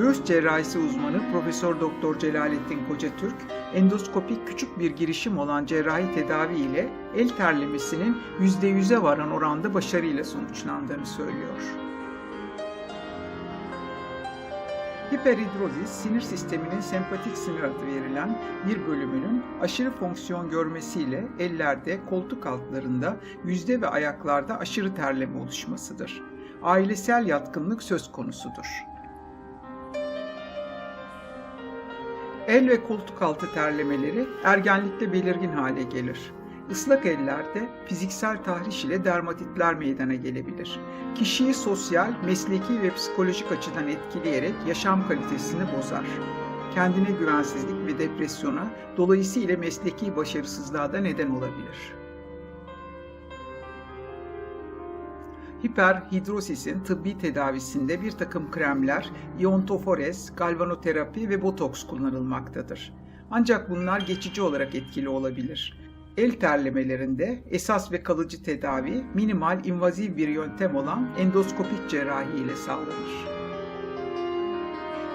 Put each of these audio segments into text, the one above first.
Göğüs cerrahisi uzmanı Profesör Doktor Celalettin Kocatürk, endoskopik küçük bir girişim olan cerrahi tedavi ile el terlemesinin %100'e varan oranda başarıyla sonuçlandığını söylüyor. Hiperhidrozis, sinir sisteminin sempatik sinir adı verilen bir bölümünün aşırı fonksiyon görmesiyle ellerde, koltuk altlarında, yüzde ve ayaklarda aşırı terleme oluşmasıdır. Ailesel yatkınlık söz konusudur. El ve koltuk altı terlemeleri ergenlikte belirgin hale gelir. Islak ellerde fiziksel tahriş ile dermatitler meydana gelebilir. Kişiyi sosyal, mesleki ve psikolojik açıdan etkileyerek yaşam kalitesini bozar. Kendine güvensizlik ve depresyona, dolayısıyla mesleki başarısızlığa da neden olabilir. Hiperhidrosisin tıbbi tedavisinde bir takım kremler, iontofores, galvanoterapi ve botoks kullanılmaktadır. Ancak bunlar geçici olarak etkili olabilir. El terlemelerinde esas ve kalıcı tedavi minimal invaziv bir yöntem olan endoskopik cerrahi ile sağlanır.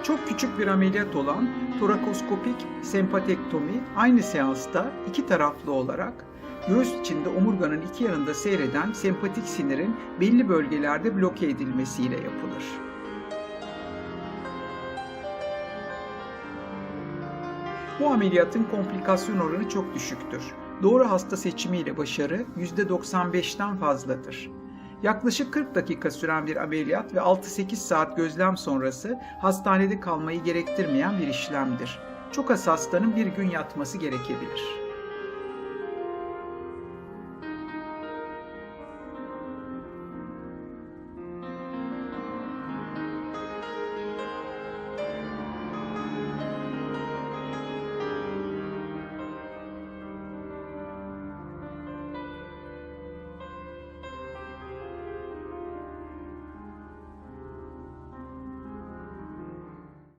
Çok küçük bir ameliyat olan torakoskopik sempatektomi aynı seansta iki taraflı olarak göğüs içinde omurganın iki yanında seyreden sempatik sinirin belli bölgelerde bloke edilmesiyle yapılır. Bu ameliyatın komplikasyon oranı çok düşüktür. Doğru hasta seçimiyle başarı %95'ten fazladır. Yaklaşık 40 dakika süren bir ameliyat ve 6-8 saat gözlem sonrası hastanede kalmayı gerektirmeyen bir işlemdir. Çok az hastanın bir gün yatması gerekebilir.